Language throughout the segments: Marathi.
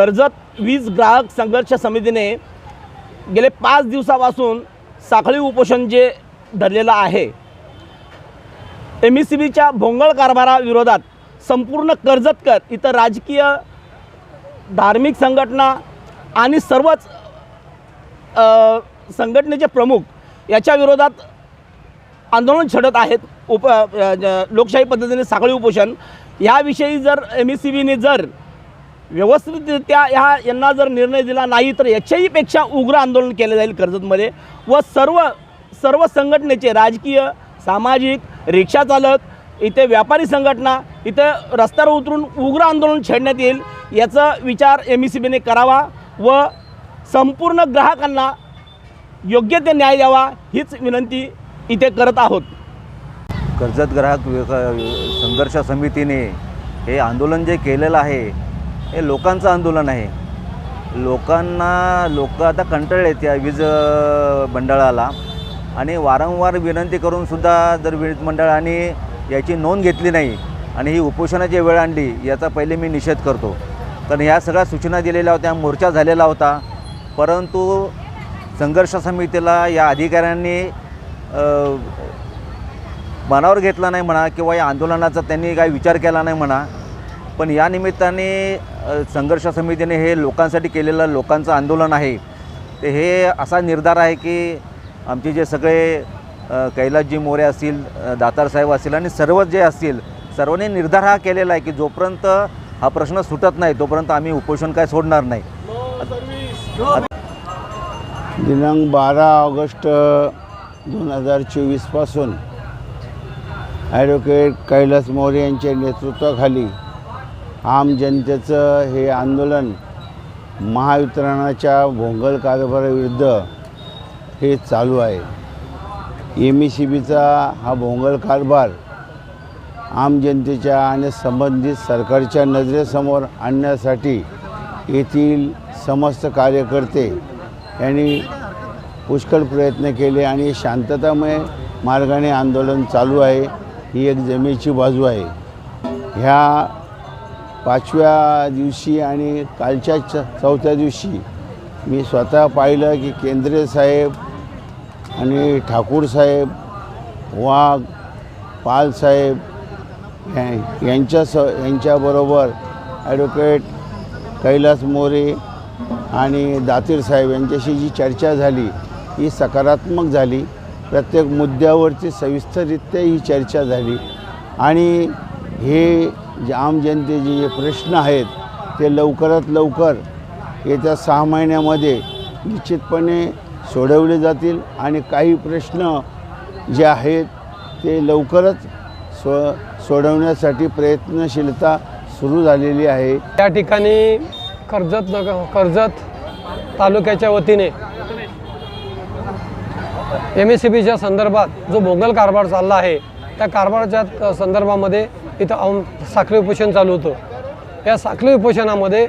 कर्जत वीज ग्राहक संघर्ष समितीने गेले पाच दिवसापासून साखळी उपोषण जे धरलेलं आहे एम ई सी बीच्या भोंगळ कारभाराविरोधात संपूर्ण कर्जतकर इतर राजकीय धार्मिक संघटना आणि सर्वच संघटनेचे प्रमुख याच्या विरोधात आंदोलन छडत आहेत. उप लोकशाही पद्धतीने साखळी उपोषण. याविषयी जर एम ई सी बीने जर व्यवस्थितरित्या ह्या यांना जर निर्णय दिला नाही तर याच्याहीपेक्षा उग्र आंदोलन केलं जाईल कर्जतमध्ये व सर्व सर्व संघटनेचे राजकीय सामाजिक रिक्षा चालक इथे व्यापारी संघटना इथे रस्त्यावर उतरून उग्र आंदोलन छेडण्यात येईल याचा विचार एम ई सी बीने करावा व संपूर्ण ग्राहकांना योग्य ते न्याय द्यावा हीच विनंती इथे करत आहोत. कर्जत ग्राहक संघर्ष समितीने हे आंदोलन जे केलेलं आहे हे लोकांचं आंदोलन आहे. लोकांना लोक आता कंटाळले त्या वीज मंडळाला. आणि वारंवार विनंती करूनसुद्धा जर वीज मंडळाने याची नोंद घेतली नाही आणि ही उपोषणाची वेळ आणली याचा पहिले मी निषेध करतो. कारण ह्या सगळ्या सूचना दिलेल्या होत्या मोर्चा झालेला होता. परंतु संघर्ष समितीला या अधिकाऱ्यांनी मनावर घेतला नाही म्हणा किंवा या आंदोलनाचा त्यांनी काही विचार केला नाही म्हणा पण या निमित्ताने संघर्ष समितीने हे लोकांसाठी केलेलं लोकांचं आंदोलन आहे. ते हे असा निर्धार आहे की आमचे जे सगळे कैलासजी मोरे असतील दातारसाहेब असतील आणि सर्व जे असतील सर्वांनी निर्धार हा केलेला आहे की जोपर्यंत हा प्रश्न सुटत नाही तोपर्यंत आम्ही उपोषण काय सोडणार नाही. दिनांक बारा ऑगस्ट दोन हजार चोवीसपासून ॲडव्होकेट कैलास मोरे यांच्या नेतृत्वाखाली आम जनतेचं हे आंदोलन महावितरणाच्या भोंगल कारभाराविरुद्ध हे चालू आहे. एम ई सी बीचा हा भोंगल कारभार आम जनतेच्या आणि संबंधित सरकारच्या नजरेसमोर आणण्यासाठी येथील समस्त कार्यकर्ते यांनी पुष्कळ प्रयत्न केले आणि शांततामय मार्गाने आंदोलन चालू आहे. ही एक जमेची बाजू आहे. ह्या पाचव्या दिवशी आणि कालच्या च चौथ्या दिवशी मी स्वतः पाहिलं की केंद्रे साहेब आणि ठाकूर साहेब वाघ पाल साहेब या- यांच्या स यांच्याबरोबर ॲडव्होकेट कैलास मोरे आणि दातीर साहेब यांच्याशी जी चर्चा झाली ही सकारात्मक झाली. प्रत्येक मुद्द्यावरती सविस्तररित्या ही चर्चा झाली. आणि हे जे आम जनतेचे जे प्रश्न आहेत ते लवकरात लवकर येत्या सहा महिन्यामध्ये निश्चितपणे सोडवले जातील आणि काही प्रश्न जे आहेत ते लवकरच सो सोडवण्यासाठी प्रयत्नशीलता सुरू झालेली आहे. त्या ठिकाणी कर्जत नग कर्जत तालुक्याच्या वतीने एम एस सी बीच्या संदर्भात जो भोंगल कारभार चालला आहे त्या कारभाराच्या संदर्भामध्ये इथं औं- साखळी उपोषण चालू होतं. या साखळी उपोषणामध्ये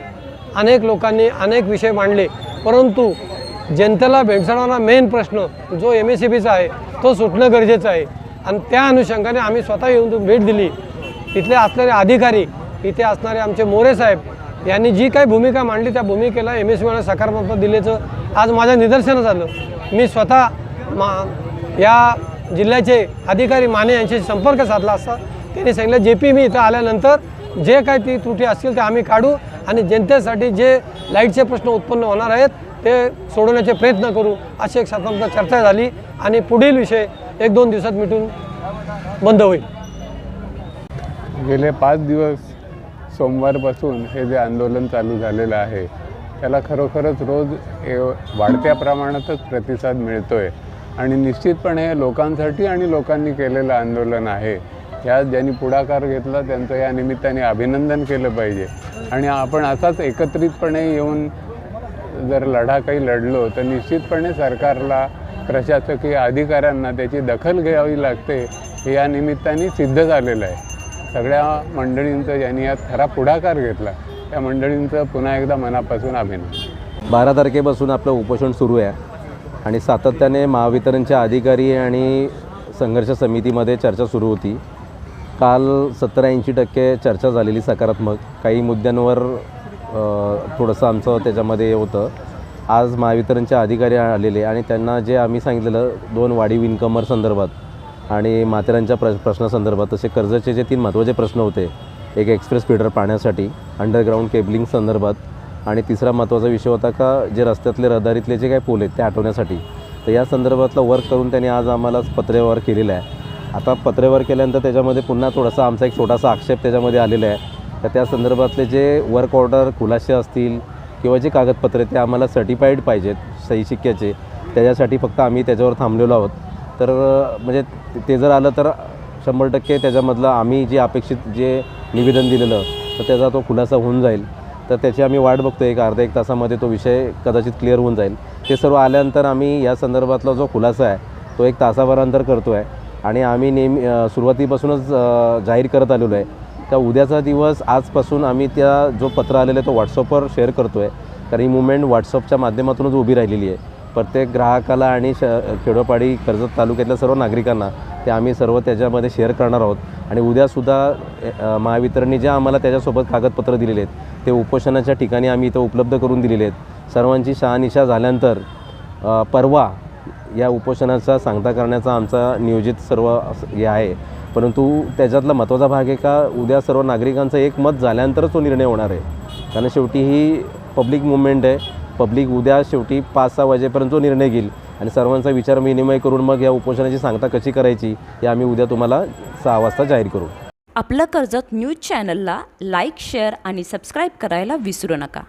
अनेक लोकांनी अनेक विषय मांडले. परंतु जनतेला भेडसावणारा मेन प्रश्न जो एम एस सी बीचा आहे तो सुटणं गरजेचं आहे. आणि त्या अनुषंगाने आम्ही स्वतः येऊन भेट दिली. इथले असलेले अधिकारी इथे असणारे आमचे मोरे साहेब यांनी जी काही भूमिका मांडली त्या भूमिकेला एम एस सीला सकारात्मक दिल्याचं आज माझ्या निदर्शनं आलं. मी स्वतः मा या जिल्ह्याचे अधिकारी माने यांच्याशी संपर्क साधला असता त्यांनी सांगितलं जे पी मी इथं आल्यानंतर जे काही ती त्रुटी असतील ते आम्ही काढू आणि जनतेसाठी जे लाईटचे प्रश्न उत्पन्न होणार आहेत ते सोडवण्याचे प्रयत्न करू अशी एक स्वतंत्र चर्चा झाली आणि पुढील विषय एक दोन दिवसात मिटून बंद होईल. गेले पाच दिवस सोमवारपासून हे जे आंदोलन चालू झालेलं आहे त्याला खरोखरच रोज ए- वाढत्या प्रमाणातच प्रतिसाद मिळतो आहे आणि निश्चितपणे हे लोकांसाठी आणि लोकांनी केलेलं आंदोलन आहे. ह्या ज्यांनी पुढाकार घेतला त्यांचं या निमित्ताने अभिनंदन केलं पाहिजे. आणि आपण असाच एकत्रितपणे येऊन जर लढा काही लढलो तर निश्चितपणे सरकारला प्रशासकीय अधिकाऱ्यांना त्याची दखल घ्यावी लागते हे या निमित्ताने सिद्ध झालेलं आहे. सगळ्या मंडळींचं ज्यांनी यात खरा पुढाकार घेतला त्या मंडळींचं पुन्हा एकदा मनापासून अभिनंदन. बारा तारखेपासून आपलं उपोषण सुरू आहे आणि सातत्याने महावितरणच्या अधिकारी आणि संघर्ष समितीमध्ये चर्चा सुरू होती. काल सत्तर ऐंशी टक्के चर्चा झालेली सकारात्मक. काही मुद्द्यांवर थोडंसं आमचं त्याच्यामध्ये हे होतं. आज महावितरणचे अधिकारी आलेले आणि त्यांना जे आम्ही सांगितलेलं दोन वाढीव इन्कमर संदर्भात आणि माथेरांच्या प्र प्रश्नासंदर्भात तसे कर्जाचे जे तीन महत्त्वाचे प्रश्न होते. एक एक्सप्रेस फीडर पाण्यासाठी अंडरग्राऊंड केबलिंग संदर्भात आणि तिसरा महत्त्वाचा विषय होता का जे रस्त्यातले रहदारीतले जे काही पोल आहेत ते आठवण्यासाठी तर या संदर्भातलं वर्क करून त्यांनी आज आम्हाला पत्रव्यवहार केलेलं आहे. आता पत्रेवर केल्यानंतर त्याच्यामध्ये पुन्हा थोडासा आमचा एक छोटासा आक्षेप त्याच्यामध्ये आलेला आहे. तर त्या संदर्भातले जे वर्क ऑर्डर खुलासे असतील किंवा जे कागदपत्रे ते आम्हाला सर्टिफाईड पाहिजेत सही शिक्क्याचे. त्याच्यासाठी फक्त आम्ही त्याच्यावर थांबलेलो आहोत. तर म्हणजे ते जर आलं तर शंभर टक्के त्याच्यामधलं आम्ही जे अपेक्षित जे निवेदन दिलेलं तर त्याचा तो खुलासा होऊन जाईल. तर त्याची आम्ही वाट बघतो एक अर्धा एक तासामध्ये तो विषय कदाचित क्लिअर होऊन जाईल. ते सर्व आल्यानंतर आम्ही या संदर्भातला जो खुलासा आहे तो एक तासाभरानंतर करतो आहे आणि आम्ही नेहमी सुरुवातीपासूनच जाहीर करत आलेलो आहे. का उद्याचा दिवस आजपासून आम्ही त्या जो पत्र आलेलं आहे तो व्हॉट्सअपवर शेअर करतो आहे कारण ही मुवमेंट व्हॉट्सअपच्या माध्यमातूनच उभी राहिलेली आहे. प्रत्येक ग्राहकाला आणि श खेडोपाडी कर्जत तालुक्यातल्या सर्व नागरिकांना ते आम्ही सर्व त्याच्यामध्ये शेअर करणार आहोत. आणि उद्यासुद्धा महावितरणने जे आम्हाला त्याच्यासोबत कागदपत्र दिलेले आहेत ते उपोषणाच्या ठिकाणी आम्ही इथं उपलब्ध करून दिलेले आहेत. सर्वांची शहानिशा झाल्यानंतर परवा या उपोषणाचा सांगता करण्याचा आमचा नियोजित सर्व असं हे आहे. परंतु त्याच्यातला महत्त्वाचा भाग आहे का उद्या सर्व नागरिकांचं एक मत झाल्यानंतरच तो निर्णय होणार आहे. कारण शेवटी ही पब्लिक मुवमेंट आहे. पब्लिक उद्या शेवटी पाच सहा वाजेपर्यंत तो निर्णय घेईल. आणि सर्वांचा विचार विनिमय करून मग या उपोषणाची सांगता कशी करायची हे आम्ही उद्या तुम्हाला सहा वाजता जाहीर करू. आपलं कर्जत न्यूज चॅनलला लाईक शेअर आणि सबस्क्राईब करायला विसरू नका.